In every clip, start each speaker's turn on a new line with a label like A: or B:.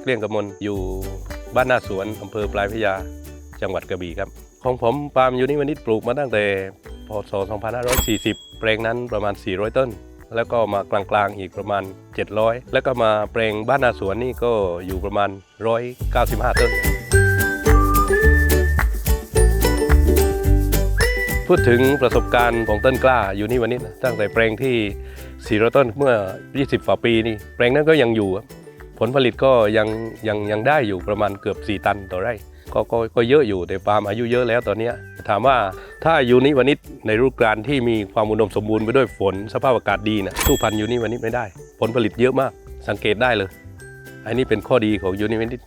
A: เกลี้ยงกมลอยู่บ้านหน้าสวนอำเภอปลายพระยาจังหวัดกระบี่ครับ ของผมปาล์มยูนิวานิชปลูกมาตั้งแต่พศ 2540 แปลงนั้นประมาณ 400 ต้น แล้วก็มากลางๆอีกประมาณ 700 แล้วก็มาแปลงบ้านนาสวนนี่ก็อยู่ประมาณ 195 ต้น พูดถึงประสบการณ์ของต้นกล้าอยู่นี่วันนี้ตั้งแต่แปลงที่ 400 ต้นเมื่อ 20กว่าปีนี่แปลงนั้นก็ยังอยู่ครับ ผลผลิตก็ยังยังยังได้อยู่ประมาณเกือบ 4 ตันต่อไร่ก็ก็ก็เยอะอยู่แต่ปาล์มอายุเยอะแล้วตอนนี้ถามว่าถ้ายูนิวันนี้ในฤดูกาลที่มีความอุดมสมบูรณ์ไปด้วยฝนสภาพอากาศดีนะสู้พันยูนิวันนี้ไม่ได้ ผลผลิตเยอะมากสังเกตได้เลย อันนี้เป็นข้อดีของยูนิวันนี้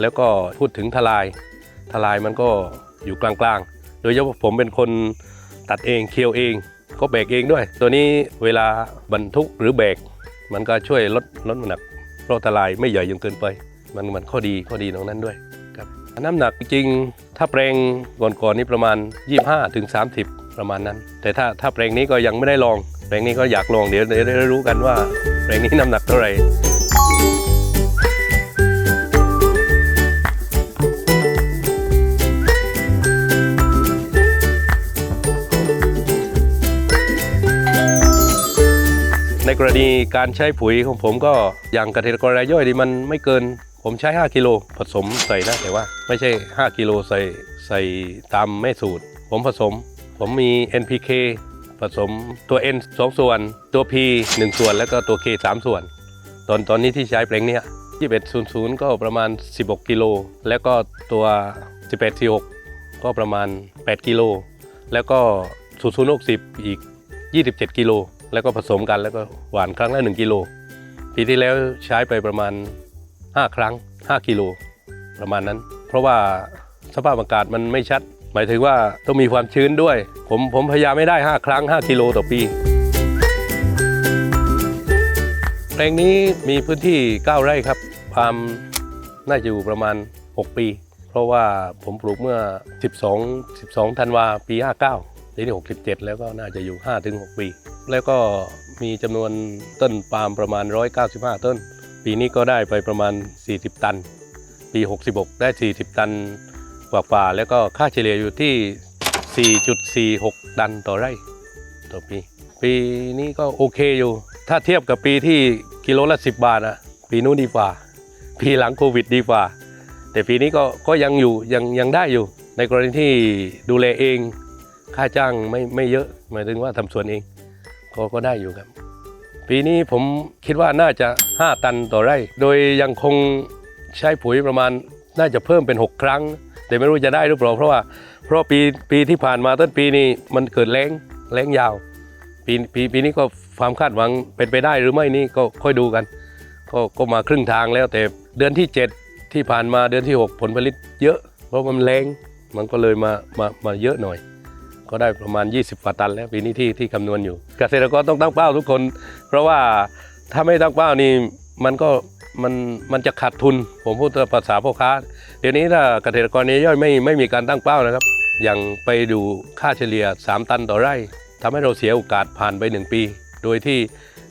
A: แล้วก็พูดถึงทลาย ทลายมันก็อยู่กลางๆ โดยเฉพาะผมเป็นคนตัดเองเคี่ยวเอง ก็แบกเองด้วย ตัวนี้เวลาบรรทุกหรือแบก มันก็ช่วยลดลดน้ำหนัก เพราะทลายไม่ใหญ่จนเกินไป มันมันข้อดีข้อดีตรงนั้นด้วยครับน้ำหนักจริงถ้าแปลงก่อนๆนี่ประมาณ 25ถึง30 ประมาณนั้น แต่ถ้าถ้าแปลงนี้ก็ยังไม่ได้ลอง แปลงนี้ก็อยากลองเดี๋ยวเดี๋ยวได้รู้กันว่า แปลงนี้น้ำหนักเท่าไหร่ กรณีการใช้ปุ๋ยของผมก็อย่างเกษตรกรรายย่อยนี่มันไม่เกิน ผมใช้ 5 กิโลผสมใส่นะแต่ว่าไม่ใช่ 5 กิโลใส่ใส่ตามแม่สูตร ผมผสม ผมมี NPK ผสมตัว N 2 ส่วน ตัว P 1 ส่วน แล้วก็ตัว K 3 ส่วน ตอนตอนนี้ที่ใช้แปลงเนี้ย2100 ก็ประมาณ 16 กิโล แล้วก็ตัว 1846 ก็ประมาณ 8 กิโล แล้วก็0060 อีก 27 กิโล แล้วก็ผสมกันแล้วก็หวานครั้งละ1กิโลปีที่แล้วใช้ไปประมาณ 5 ครั้ง 5กิโลประมาณนั้น เพราะว่าสภาพอากาศมันไม่ชัด หมายถึงว่าต้องมีความชื้นด้วย ผมผมพยายามไม่ได้ 5 ครั้ง 5กิโลต่อปีแปลงนี้มีพื้นที่ 9 ไร่ครับปามน่าจะอยู่ประมาณ 6 ปี เพราะว่าผมปลูกเมื่อ 12 12ธันวาปี 59ทีนี้67 แล้วก็น่าจะอยู่ 5-6 ปี แล้วก็มีจำนวนต้นปาล์มประมาณ 195 ต้น ปีนี้ก็ได้ไปประมาณ 40 ตัน ปี 66 ได้ 40 ตันกว่าๆแล้วก็ค่าเฉลี่ยอยู่ที่ 4.46 ตันต่อไร่ต่อปี ปีนี้ก็โอเคอยู่ ถ้าเทียบกับปีที่กิโลละ 10 บาทอะปีนู้นดีกว่า ปีหลังโควิดดีกว่า แต่ปีนี้ก็ก็ยังอยู่ยังยังได้อยู่ ในกรณีที่ดูแลเอง ค่าจ้างไม่ไม่เยอะ หมายถึงว่าทำสวนเอง ก็ก็ได้อยู่ครับ ปีนี้ผมคิดว่าน่าจะ 5 ตันต่อไร่ โดยยังคงใช้ปุ๋ยประมาณน่าจะเพิ่มเป็น 6 ครั้ง แต่ไม่รู้จะได้หรือเปล่าเพราะว่าเพราะปีปีที่ผ่านมาต้นปีนี้มันเกิดแล้งแล้งยาว ปีปีปีนี้ก็ความคาดหวังเป็นไปได้หรือไม่นี่ก็ค่อยดูกัน ก็ก็มาครึ่งทางแล้วแต่เดือนที่ 7 ที่ผ่านมาเดือนที่ 6 ผลผลิตเยอะ เพราะมันแรงมันก็เลยมามามาเยอะหน่อย ก็ได้ประมาณ 20กว่าตัน แล้วปีนี้ที่ที่คำนวณอยู่ เกษตรกรต้องตั้งเป้าทุกคน เพราะว่าถ้าไม่ตั้งเป้านี่มันก็มันมันจะขาดทุน ผมพูดภาษาพ่อค้า เดี๋ยวนี้ถ้าเกษตรกรรายย่อยไม่ไม่มีการตั้งเป้านะครับ อย่างไปดูค่าเฉลี่ย 3 ตันต่อไร่ทำให้เราเสียโอกาสผ่านไป 1 ปี โดยที่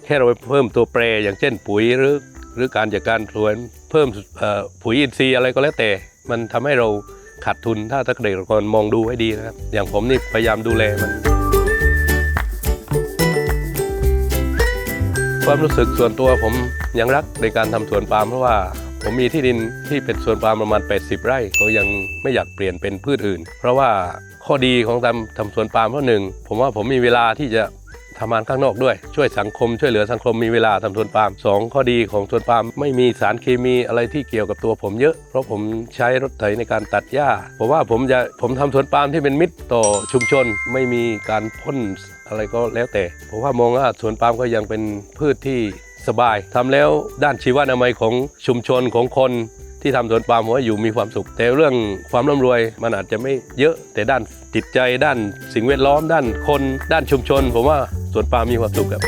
A: แค่เราไปเพิ่มตัวแปรอย่างเช่นปุ๋ยหรือ หรือการจัดการสวนเพิ่มปุ๋ยอินทรีย์อะไรก็แล้วแต่ มันทำให้เรา ขาดทุนถ้าถ้าเกษตรกรมองดูให้ดีนะครับ อย่างผมนี่พยายามดูแลมัน ความรู้สึกส่วนตัวผมยังรักในการทำสวนปาล์มเพราะว่าผมมีที่ดินที่เป็นสวนปาล์มประมาณ 80 ไร่ ก็ยังไม่อยากเปลี่ยนเป็นพืชอื่น เพราะว่าข้อดีของทำทำสวนปาล์มเพราะหนึ่งผมว่าผมมีเวลาที่จะ ทำงานข้างนอกด้วย ช่วยสังคม ช่วยเหลือสังคมมีเวลาทำสวนปาล์มสองข้อดีของสวนปาล์มไม่มีสารเคมีอะไรที่เกี่ยวกับตัวผมเยอะ เพราะผมใช้รถไถในการตัดหญ้าผมว่าผมจะผมทำสวนปาล์มที่เป็นมิตรต่อชุมชน ไม่มีการพ่นอะไรก็แล้วแต่ผมว่ามองว่าสวนปาล์มก็ยังเป็นพืชที่สบายทำแล้วด้านชีวนามัยของชุมชนของคนที่ทำสวนปาล์มว่าอยู่มีความสุข แต่เรื่องความร่ำรวยมันอาจจะไม่เยอะแต่ด้านจิตใจด้านสิ่งแวดล้อมด้านคน ด้านชุมชน ผมว่า สวนปาล์มมีความสุขครับ